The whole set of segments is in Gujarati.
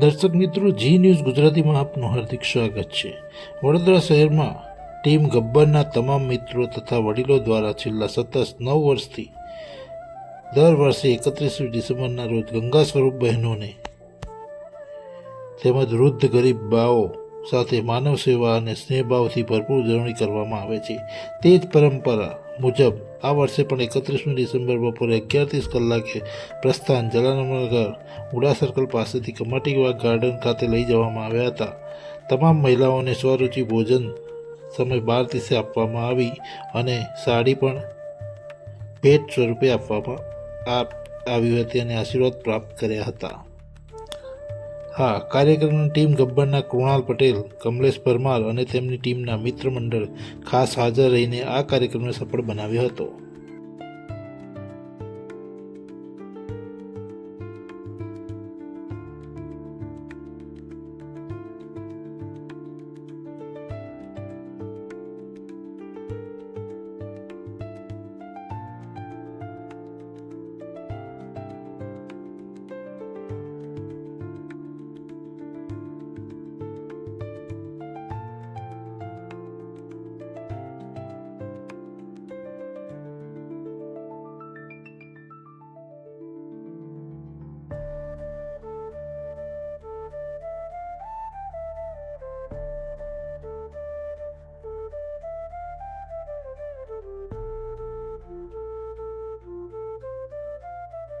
દર્શક મિત્રો જી ન્યૂઝ ગુજરાતીમાં આપનું હાર્દિક સ્વાગત છે. વડોદરા શહેરમાં ટીમ ગબ્બરના તમામ મિત્રો તથા વડીલો દ્વારા છેલ્લા સતત નવ વર્ષથી દર વર્ષે એકત્રીસમી ડિસેમ્બરના રોજ ગંગા સ્વરૂપ બહેનોને તેમજ વૃદ્ધ ગરીબ બાઓ સાથે માનવ સેવા અને સ્નેહભાવથી ભરપૂર ઉજવણી કરવામાં આવે છે. તે જ પરંપરા મુજબ આ વર્ષે પણ એકત્રીસમી ડિસેમ્બર બપોરે અગિયારત્રીસ કલાકે પ્રસ્થાન જલાનગર ઉડા સર્કલ પાસેથી કમાટીવાગ ગાર્ડન ખાતે લઈ જવામાં આવ્યા હતા. તમામ મહિલાઓને સ્વરૂચિ ભોજન સમય બાર દિવસે આપવામાં આવી અને સાડી પણ ભેટ સ્વરૂપે આપવામાં આપ, આવી હતી અને આશીર્વાદ પ્રાપ્ત કર્યા હતા. હા, કાર્યક્રમની ટીમ ગબ્બરના કૃણાલ પટેલ, કમલેશ પરમાર અને તેમની ટીમના મિત્ર મંડળ ખાસ હાજર રહીને આ કાર્યક્રમને સફળ બનાવ્યો હતો.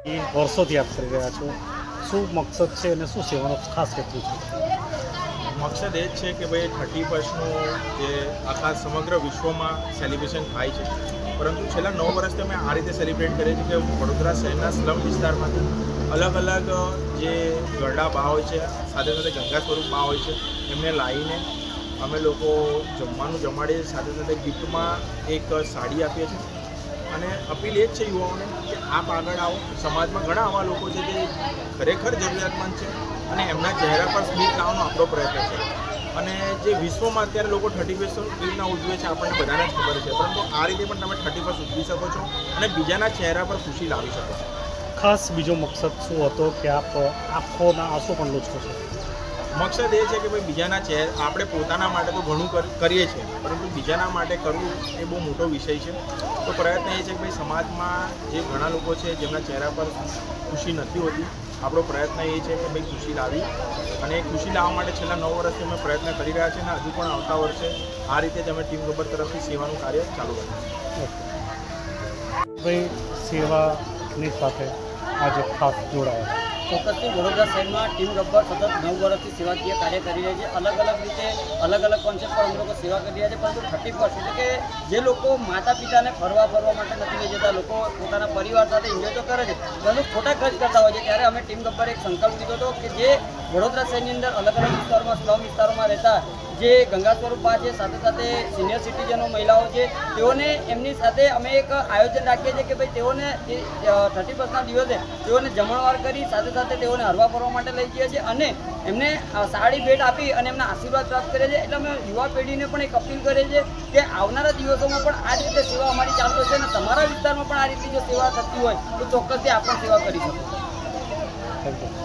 એ વર્ષોથી આપ કરી રહ્યા છો. શું મકસદ છે અને શું સેવાનો ખાસ હેતુ છે? મકસદ એ જ છે કે ભાઈ થર્ટી ફર્સ્ટનું જે આખા સમગ્ર વિશ્વમાં સેલિબ્રેશન થાય છે. પરંતુ છેલ્લા નવ વર્ષથી અમે આ રીતે સેલિબ્રેટ કરીએ છીએ કે વડોદરા શહેરના સ્લમ વિસ્તારમાંથી અલગ અલગ જે ગરડા બા હોય છે, સાથે સાથે ગંગા સ્વરૂપ બા હોય છે, એમને લાવીને અમે લોકો જમવાનું જમાડીએ, સાથે સાથે ગિફ્ટમાં એક સાડી આપીએ છીએ. અને અપીલ એ જ છે યુવાઓને કે આપ આગળ આવો. સમાજમાં ઘણા આવા લોકો છે જે ખરેખર જરૂરિયાતમંદ છે અને એમના ચહેરા પર સ્મિત લાવવાનો આપણો પ્રયત્ન છે. અને જે વિશ્વમાં અત્યારે લોકો થર્ટી ફર્સ્ટ કેવી રીતના ઉજવે છે આપણને બધાને જ ખબર છે. પરંતુ આ રીતે પણ તમે થર્ટી ફર્સ્ટ ઉજવી શકો છો અને બીજાના ચહેરા પર ખુશી લાવી શકો છો. ખાસ બીજો મકસદ શું હતો કે આપ આંખોના આંસુ પણ લૂછો છો? મકસદ એ છે કે ભાઈ બીજાના ચહેર, આપણે પોતાના માટે તો ઘણું કરીએ છીએ, પરંતુ બીજાના માટે કરવું એ બહુ મોટો વિષય છે. તો પ્રયત્ન એ છે કે ભાઈ સમાજમાં જે ઘણા લોકો છે, જેમના ચહેરા પર ખુશી નથી હોતી, આપણો પ્રયત્ન એ છે કે ભાઈ ખુશી લાવી અને એ ખુશી લાવવા માટે છેલ્લા નવ વર્ષથી અમે પ્રયત્ન કરી રહ્યા છીએ અને હજુ પણ આવતા વર્ષે આ રીતે જ અમે ટીમ ગબ્બર તરફથી સેવાનું કાર્ય ચાલુ રાખીશું ભાઈ, સેવાની સાથે આજે ખાસ જોડાયા. ચોક્કસથી વડોદરા શહેરમાં ટીમ ગબ્બર સતત નવ વર્ષથી સેવાકીય કાર્ય કરી રહી છે. અલગ અલગ રીતે, અલગ અલગ કોન્સેપ્ટ પર અમે લોકો સેવા કરી રહ્યા છે, પરંતુ થર્ટી ફર્સ્ટ એટલે કે જે લોકો માતા પિતાને ફરવા ફરવા માટે નથી લઈ જતા, લોકો પોતાના પરિવાર સાથે એન્જોય તો કરે છે, પરંતુ ખોટા ખર્ચ કરતા હોય છે. ત્યારે અમે ટીમ ગબ્બર એક સંકલ્પ લીધો હતો કે જે વડોદરા શહેરની અંદર અલગ અલગ વિસ્તારોમાં, સ્લમ વિસ્તારોમાં રહેતા જે ગંગા સ્વરૂપા છે, સાથે સાથે સિનિયર સિટીઝનો મહિલાઓ છે, તેઓને એમની સાથે અમે એક આયોજન રાખીએ છીએ કે ભાઈ તેઓને થર્ટી ફર્સ્ટના દિવસે તેઓને જમણવાર કરી, સાથે સાથે તેઓને હરવા ફરવા માટે લઈ જઈએ છીએ અને એમને સારી ભેટ આપી અને એમના આશીર્વાદ પ્રાપ્ત કરે છે એટલે અમે યુવા પેઢીને પણ એક અપીલ કરીએ છીએ કે આવનારા દિવસોમાં પણ આ રીતે સેવા અમારી ચાલુ છે અને તમારા વિસ્તારમાં પણ આ રીતે જો સેવા થતી હોય તો ચોક્કસથી આપણે સેવા કરી શકો છો